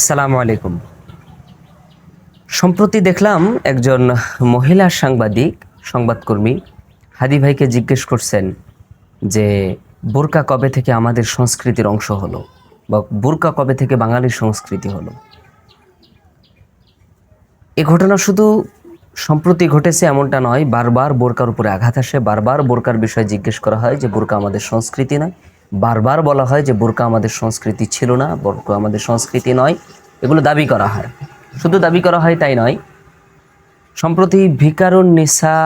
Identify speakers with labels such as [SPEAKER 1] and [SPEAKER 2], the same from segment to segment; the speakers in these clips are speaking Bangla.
[SPEAKER 1] আসসালামু আলাইকুম। সম্প্রতি দেখলাম একজন মহিলা সাংবাদিক, সংবাদকর্মী হাদি ভাইকে জিজ্ঞেস করছেন যে, বোরকা কবে থেকে আমাদের সংস্কৃতির অংশ হলো বা বোরকা কবে থেকে বাঙালির সংস্কৃতি হলো? এ ঘটনা শুধু সম্প্রতি ঘটেছে এমনটা নয়, বারবার বোরকার উপরে আঘাত আসে, বারবার বোরকার বিষয়ে জিজ্ঞেস করা হয় যে বোরকা আমাদের সংস্কৃতি নয় বারবার বলা হয় যে বোরকা আমাদের সংস্কৃতি ছিল না, বোরকা আমাদের সংস্কৃতি নয়। এগুলো দাবি করা হয়। শুধু দাবি করা হয় তাই নয়, সম্প্রতি ভিকারুন নিসা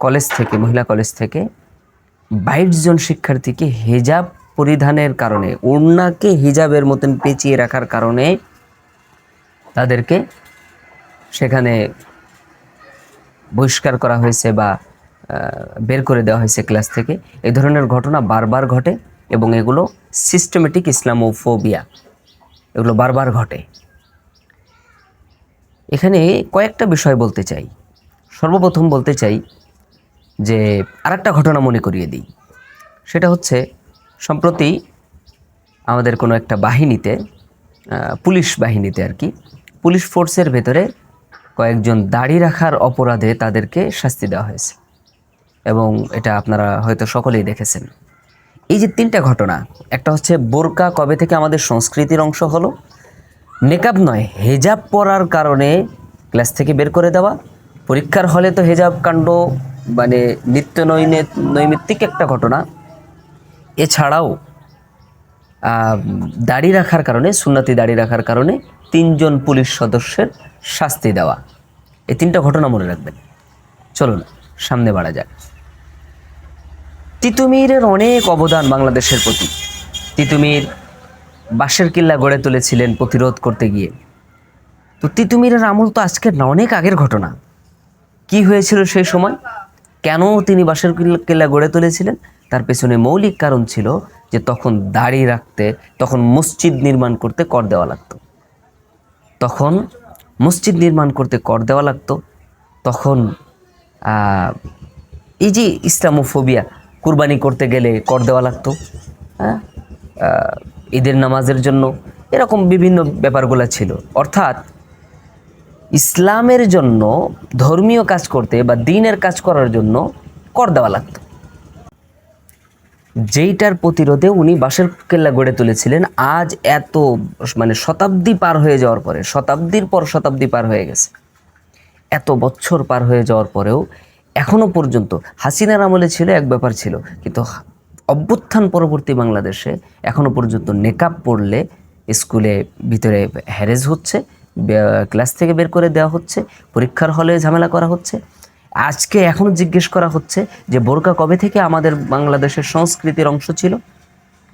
[SPEAKER 1] কলেজ থেকে, মহিলা কলেজ থেকে বাইশ জন শিক্ষার্থীকে হেজাব পরিধানের কারণে, ওড়নাকে হিজাবের মতন পেঁচিয়ে রাখার কারণে তাদেরকে সেখানে বহিষ্কার করা হয়েছে বা বের করে দেওয়া হয়েছে ক্লাস থেকে। এ ধরনের ঘটনা বারবার ঘটে। এবং এগুলো সিস্টেমেটিক ইসলামোফোবিয়া। এগুলো বারবার ঘটে। এখানে কয়েকটা বিষয় বলতে চাই। সর্বপ্রথম বলতে চাই যে আরেকটা ঘটনা মনে করিয়ে দিই। সেটা হচ্ছে, সম্প্রতি আমাদের কোনো একটা বাহিনীতে পুলিশ বাহিনীতে আর কি, পুলিশ ফোর্সের ভেতরে কয়েকজন দাড়ি রাখার অপরাধে তাদেরকে শাস্তি দেওয়া হয়েছে। এবং এটা আপনারা হয়তো সকলেই দেখেছেন। এই যে তিনটা ঘটনা, একটা হচ্ছে বোরকা কবে থেকে আমাদের সংস্কৃতির অংশ হলো, নেকাব নয়, হেজাব পরার কারণে ক্লাস থেকে বের করে দেওয়া, পরীক্ষার হলে তো হেজাব কাণ্ড মানে নিত্য নৈনে- নৈমিত্তিক একটা ঘটনা। এছাড়াও দাড়ি রাখার কারণে, সুন্নতি দাড়ি রাখার কারণে তিনজন পুলিশ সদস্যের শাস্তি দেওয়া। এই তিনটা ঘটনা মনে রাখবেন। চলুন, সামনে বাড়া যাক। তিতুমিরের অনেক অবদান বাংলাদেশের প্রতি। তিতুমির বাঁশের কিল্লা গড়ে তুলেছিলেন প্রতিরোধ করতে গিয়ে। তো তিতুমিরের আমল তো আজকের না, অনেক আগের ঘটনা। কি হয়েছিল সেই সময়? কেন তিনি বাঁশের কিল্লা- গড়ে তুলেছিলেন? তার পেছনে মৌলিক কারণ ছিল যে তখন দাড়ি রাখতে, তখন মসজিদ নির্মাণ করতে কর দেওয়া লাগতো। তখন মসজিদ নির্মাণ করতে কর দেওয়া লাগতো। তখন এই যে ইসলামোফোবিয়া কুরবানি করতে গেলে কর দেওয়া লাগতো হ্যাঁ? ঈদের নামাজের জন্য এরকম বিভিন্ন ব্যাপারগুলো ছিল। অর্থাৎ ইসলামের জন্য ধর্মীয় কাজ করতে বা দিনের কাজ করার জন্য কর দেওয়া লাগতো। যেইটার প্রতিরোধে উনি বাঁশের কেল্লা গড়ে তুলেছিলেন, আজ এত মানে শতাব্দী পার হয়ে যাওয়ার পরে, শতাব্দীর পর শতাব্দী পার হয়ে গেছে। এত বছর পার হয়ে যাওয়ার পরেও এখনও পর্যন্ত হাসিনার আমলে ছিল, এক ব্যাপার ছিল। কিন্তু অভ্যুত্থান পরবর্তী বাংলাদেশে এখনও পর্যন্ত নেকাব পড়লে স্কুলে ভিতরে হ্যারেজ হচ্ছে ক্লাস থেকে বের করে দেওয়া হচ্ছে, পরীক্ষার হলে ঝামেলা করা হচ্ছে। আজকে এখনও জিজ্ঞেস করা হচ্ছে যে, বোরকা কবে থেকে আমাদের বাংলাদেশের সংস্কৃতির অংশ ছিল?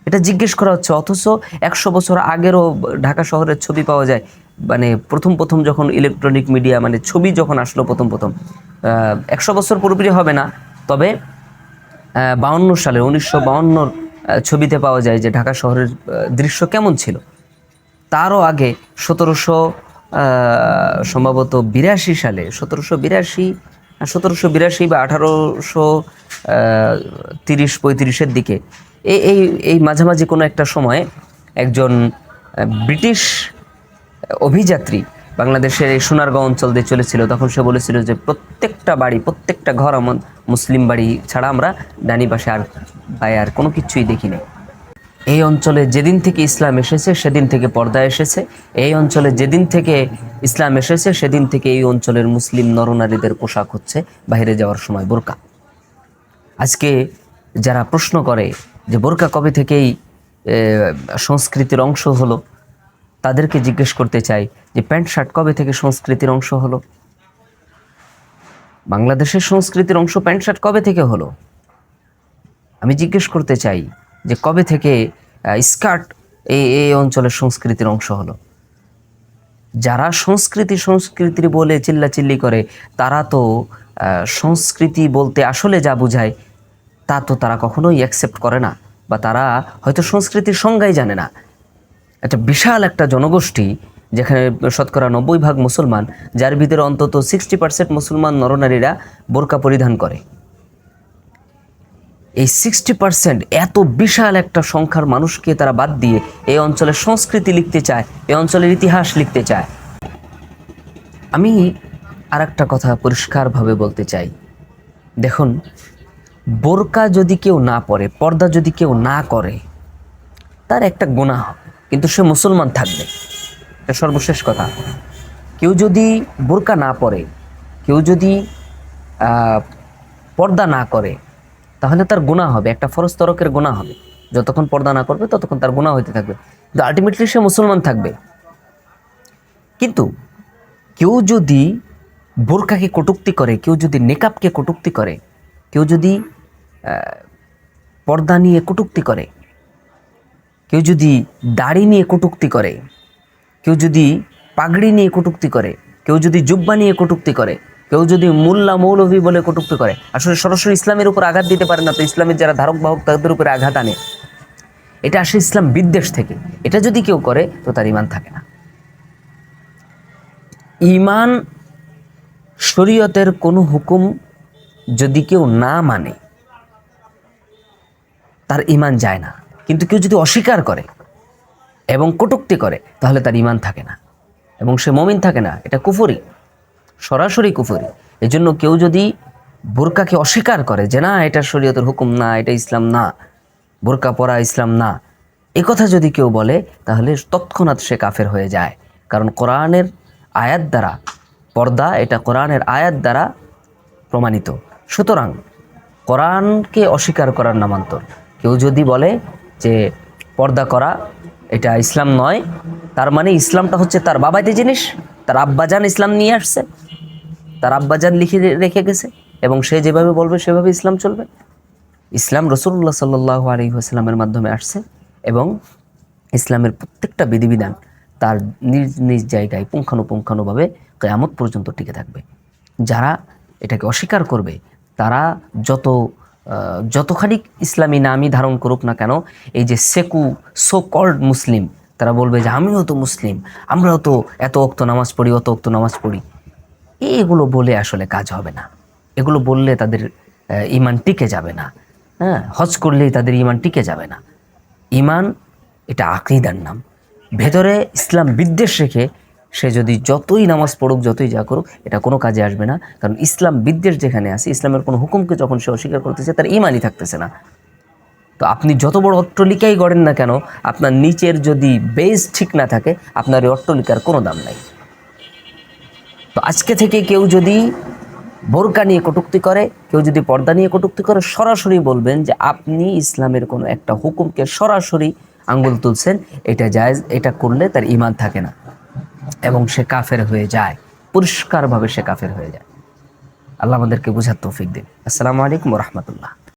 [SPEAKER 1] এটা জিজ্ঞেস করা হচ্ছে, অথচ একশো বছর আগেরও ঢাকা শহরের ছবি পাওয়া যায় মানে প্রথম প্রথম যখন ইলেকট্রনিক মিডিয়া মানে ছবি যখন আসলো প্রথম প্রথম একশো বছর পুরোপুরি হবে না, তবে বাউন্ন সালে, উনিশশো বাউন্নর ছবিতে পাওয়া যায় যে ঢাকা শহরের দৃশ্য কেমন ছিল। তারও আগে সতেরোশো সম্ভবত বিরাশি সালে, সতেরোশো বিরাশি সতেরোশো বিরাশি বা আঠারোশো তিরিশ, পঁয়ত্রিশের দিকে, এই এই এই মাঝামাঝি কোনো একটা সময়ে একজন ব্রিটিশ অভিযাত্রী বাংলাদেশের এই সোনারগাঁও অঞ্চল দিয়ে চলেছিল, তখন সে বলেছিল যে প্রত্যেকটা বাড়ি, প্রত্যেকটা ঘর আমার মুসলিম বাড়ি ছাড়া আমরা ডানি পাশে আর পায়ে আর কোনো কিছুই দেখি নাই। এই অঞ্চলে যেদিন থেকে ইসলাম এসেছে, সেদিন থেকে পর্দা এসেছে। এই অঞ্চলে যেদিন থেকে ইসলাম এসেছে, সেদিন থেকে এই অঞ্চলের মুসলিম নরনারীদের পোশাক হচ্ছে বাইরে যাওয়ার সময় বোরকা। আজকে যারা প্রশ্ন করে যে বোরকা কবে থেকেই সংস্কৃতির অংশ হলো, তাদেরকে জিজ্ঞেস করতে চাই যে প্যান্ট, শার্ট কবে থেকে সংস্কৃতির অংশ হলো? বাংলাদেশের সংস্কৃতির অংশ প্যান্ট, শার্ট কবে থেকে হলো? আমি জিজ্ঞেস করতে চাই যে কবে থেকে স্কার্ট এই এই অঞ্চলের সংস্কৃতির অংশ হলো? যারা সংস্কৃতি সংস্কৃতি বলে চিল্লাচিল্লি করে, তারা তো সংস্কৃতি বলতে আসলে যা বোঝায়, তা তো তারা কখনোই অ্যাকসেপ্ট করে না, বা তারা হয়তো সংস্কৃতির সংজ্ঞাই জানে না। একটা বিশাল একটা জনগোষ্ঠী যেখানে শতকরা নব্বই ভাগ মুসলমান, যার ভিতরে অন্তত সিক্সটি পার্সেন্ট মুসলমান নরনারীরা বোরকা পরিধান করে। এই সিক্সটি পার্সেন্ট এত বিশাল একটা সংখ্যার মানুষকে তারা বাদ দিয়ে এই অঞ্চলের সংস্কৃতি লিখতে চায়, এই অঞ্চলের ইতিহাস লিখতে চায়। আমি আর একটা কথা পরিষ্কারভাবে বলতে চাই। দেখুন, বোরকা যদি কেউ না পরে, পর্দা যদি কেউ না করে, তার একটা গুণা হবে কিন্তু সে মুসলমান থাকবে। সর্বশেষ কথা। কেউ যদি বোরকা না পরে, কেউ যদি পর্দা না করে, তাহলে তার গুণা হবে, একটা ফরজ তরকের গুণা হবে। যতক্ষণ পর্দা না করবে, ততক্ষণ তার গুণা হইতে থাকবে। কিন্তু আলটিমেটলি সে মুসলমান থাকবে। কিন্তু কেউ যদি বোরকাকে কটুক্তি করে, কেউ যদি নেকাবকে কটুক্তি করে, কেউ যদি পর্দা নিয়ে কটুক্তি করে, কেউ যদি দাড়ি নিয়ে কটুক্তি করে কেউ যদি পাগড়ি নিয়ে কটুক্তি করে, কেউ যদি জুব্বা নিয়ে কটুক্তি করে, কেউ যদি মোল্লা মৌলভী বলে কটুক্তি করে, আসলে সরাসরি ইসলামের উপর আঘাত দিতে পারে না তো ইসলামের যারা ধারক বাহক তাদের উপরে আঘাত আনে। এটা আসে ইসলাম বিদ্বেষ থেকে। এটা যদি কেউ করে, তো তার ইমান থাকে না। ইমান শরীয়তের কোনো হুকুম যদি কেউ না মানে তার ইমান যায় না। কিন্তু কেউ যদি অস্বীকার করে এবং কটুক্তি করে, তাহলে তার ইমান থাকে না। এবং সে মমিন থাকে না, এটা কুফরি। সরাসরি কুফরি। এই জন্য কেউ যদি বোরকাকে অস্বীকার করে যে, না, এটা শরীয়তের হুকুম না, এটা ইসলাম না, বোরকা পরা ইসলাম না। এ কথা যদি কেউ বলে, তাহলে তৎক্ষণাৎ সে কাফের হয়ে যায়। কারণ কোরআনের আয়াত দ্বারা, পর্দা এটা কোরআনের আয়াত দ্বারা প্রমাণিত। সুতরাং, কোরআনকে অস্বীকার করার নামান্তর। কেউ যদি বলে যে, পর্দা করা এটা ইসলাম নয়, তার মানে ইসলামটা হচ্ছে তার বাবাইতে জিনিস, তার আব্বাজান ইসলাম নিয়ে আসছে, তার আব্বাজান লিখে রেখে গেছে, এবং সে যেভাবে বলবে সেভাবে ইসলাম চলবে। ইসলাম রসুল্লাহ সাল্লাহ আলী আসলামের মাধ্যমে আসছে, এবং ইসলামের প্রত্যেকটা বিধিবিধান তার নিজ নিজ জায়গায় পুঙ্খানুপুঙ্খানুভাবে কেয়ামত পর্যন্ত টিকে থাকবে। যারা এটাকে অস্বীকার করবে, তারা যত যতখানি ইসলামী নামই ধারণ করুক না কেন, এই যে সেকু সো কল্ড মুসলিম, তারা বলবে যে, আমিও তো মুসলিম, আমরাও তো এত অক্ত নামাজ পড়ি, অত অক্ত নামাজ পড়ি। এগুলো বলে আসলে কাজ হবে না। এগুলো বললে তাদের ইমান টিকে যাবে না। হ্যাঁ হজ করলেই তাদের ইমান টিকে যাবে না। ইমান, এটা আকিদার নাম। ভেতরে ইসলাম বিদ্বেষ রেখে সে যদি যতই নামাজ পড়ুক, যতই যা করুক, এটা কোনো কাজে আসবে না। কারণ ইসলাম বিদ্বেষ যেখানে আছে, ইসলামের কোনো হুকুমকে যখন সে অস্বীকার করতেছে, তার ইমানই থাকতেছে না। তো আপনি যত বড় অট্টলিকাই গড়েন না কেন, আপনার নিচের যদি বেস ঠিক না থাকে, আপনার এই অট্টলিকার কোনো দাম নাই। তো আজকে থেকে কেউ যদি বোরকা নিয়ে কটুক্তি করে, কেউ যদি পর্দা নিয়ে কটুক্তি করে, সরাসরি বলবেন যে আপনি ইসলামের কোনো একটা হুকুমকে সরাসরি আঙ্গুল তুলছেন, এটা জায়জ, এটা করলে তার ইমান থাকে না। এবং সে কাফের হয়ে যায়। পরিষ্কারভাবে সে কাফের হয়ে যায়। আল্লাহ আমাদেরকে বুঝার তৌফিক দিন। আসসালামু আলাইকুম রহমতুল্লাহ।